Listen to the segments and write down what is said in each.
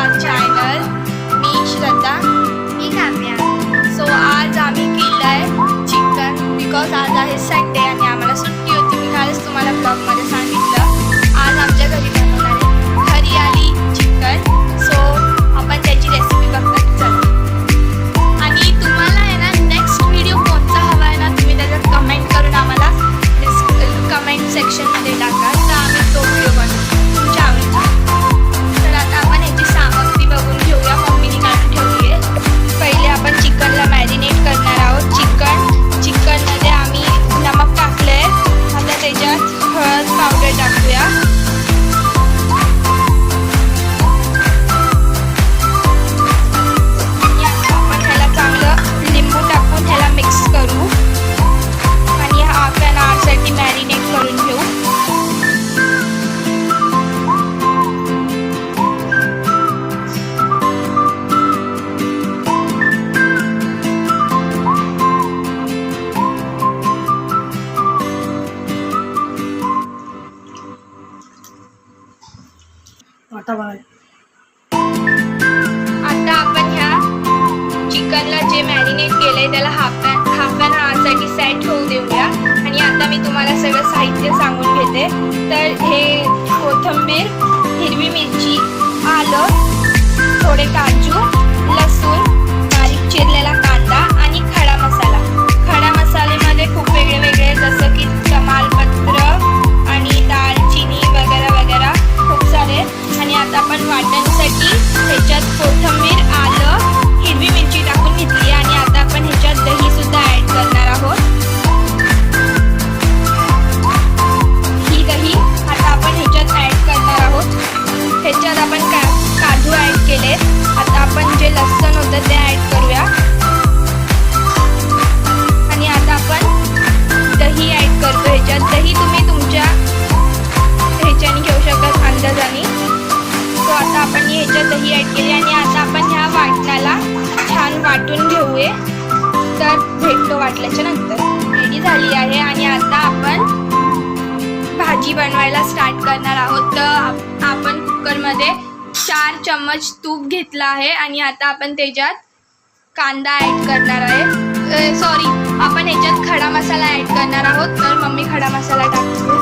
आवर channel मी श्रद्धा. मी Kavya. So आज आम्ही केलं आहे चिकन बिकॉज आज आहे संडे आता बघा आता आपण ह्या चिकनला जे मॅरिनेट केलंय त्याला हाफ पॅन हाफ पॅन आसाठी सेट होऊ देऊया. आणि आता मी तुम्हाला सगळं साहित्य सांगून घेते. तर हे कोथंबीर हिरवी मिरची आलं थोडे काजू लसूण बारीक चिरलेला कांदा आणि खडा मसाला. खडा मसाल्यामध्ये खूप वेगळे वेगळे फेटलो वाटल्याच्या नंतर. रेडी झाली आहे आणि आता आपण भाजी बनवायला स्टार्ट करणार आहोत. तर आपण कुकरमध्ये चार चम्मच तूप घेतला आहे आणि आता आपण त्याच्यात कांदा ॲड करणार आहे. सॉरी आपण याच्यात खडा मसाला ॲड करणार आहोत. तर मम्मी खडा मसाला टाकतो.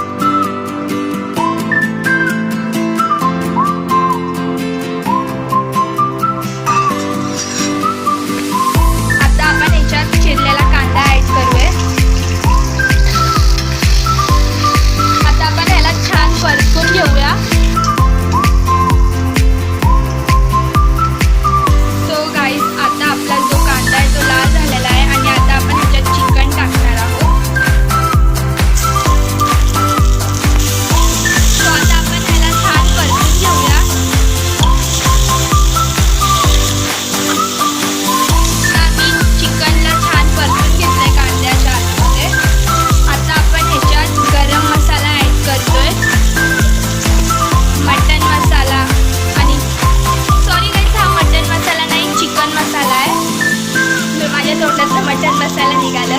माझ्या तोंडातला मटण मसाला निघाला.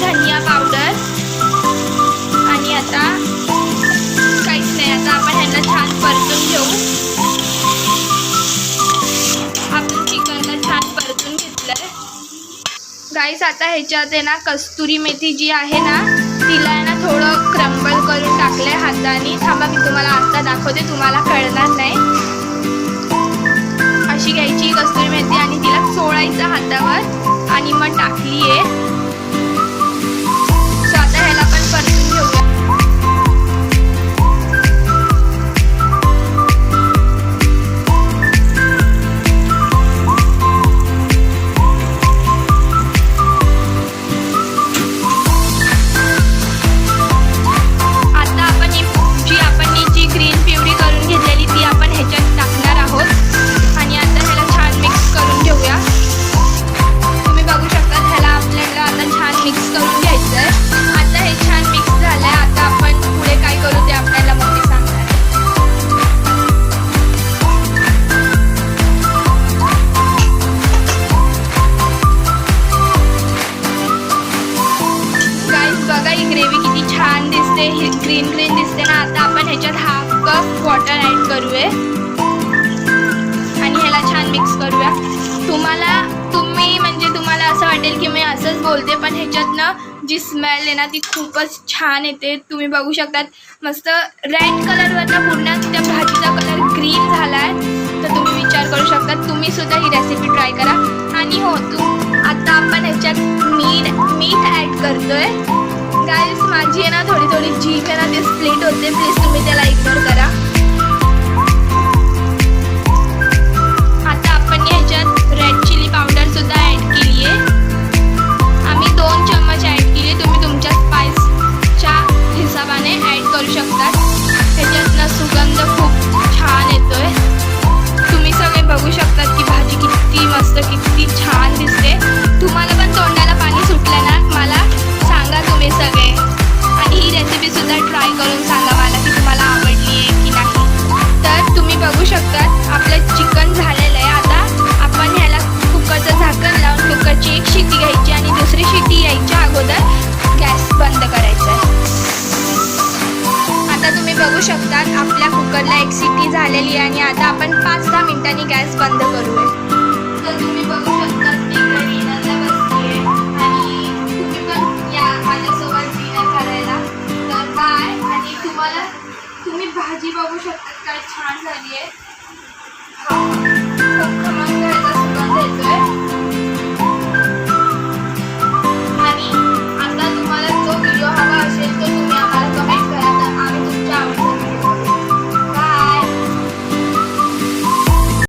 धनिया पावडर आणि आता काहीच नाही आता आपण ह्यांना छान परतून घेऊ. आपण चिकनला छान परतून घेतलं गाईस आता ह्याच्यात आहे ना कस्तुरी मेथी जी आहे ना तिला आहे ना थोडं क्रम्बल करून टाकलं आहे हाताने. थांबा मी तुम्हाला आता दाखवते तुम्हाला कळणार नाही. ঢাকলিয়ে हे ग्रीन ग्रीन दिसते ना आता आपण ह्याच्यात हाफ कप वॉटर ॲड करूया. आणि ह्याला छान मिक्स करूया. तुम्हाला तुम्ही म्हणजे तुम्हाला असं वाटेल की मी असंच बोलते पण ह्याच्यातनं जी स्मेल आहे ना ती खूपच छान येते. तुम्ही बघू शकतात मस्त रेड कलरवरनं पूर्ण त्या भाजीचा कलर ग्रीन झाला आहे तर तुम्ही विचार करू शकता तुम्ही सुद्धा ही रेसिपी ट्राय करा. आणि हो तू आता आपण ह्याच्यात मीठ मीठ ॲड करतोय. गाईज माझी आहे ना थोडी थोडी जीभ आहे ना ते स्प्लिट होते. प्लीज तुम्ही त्याला इग्नोर करा. शकतात. आपल्या कुकरला एक सिटी झालेली आणि आता आपण पाच दहा मिनिटांनी गॅस बंद करूया. तर तुम्ही बघू या माझ्यासोबत डिनर करायला. तर बाय आणि तुम्हाला तुम्ही भाजी बघू शकता काय छान झाली आहे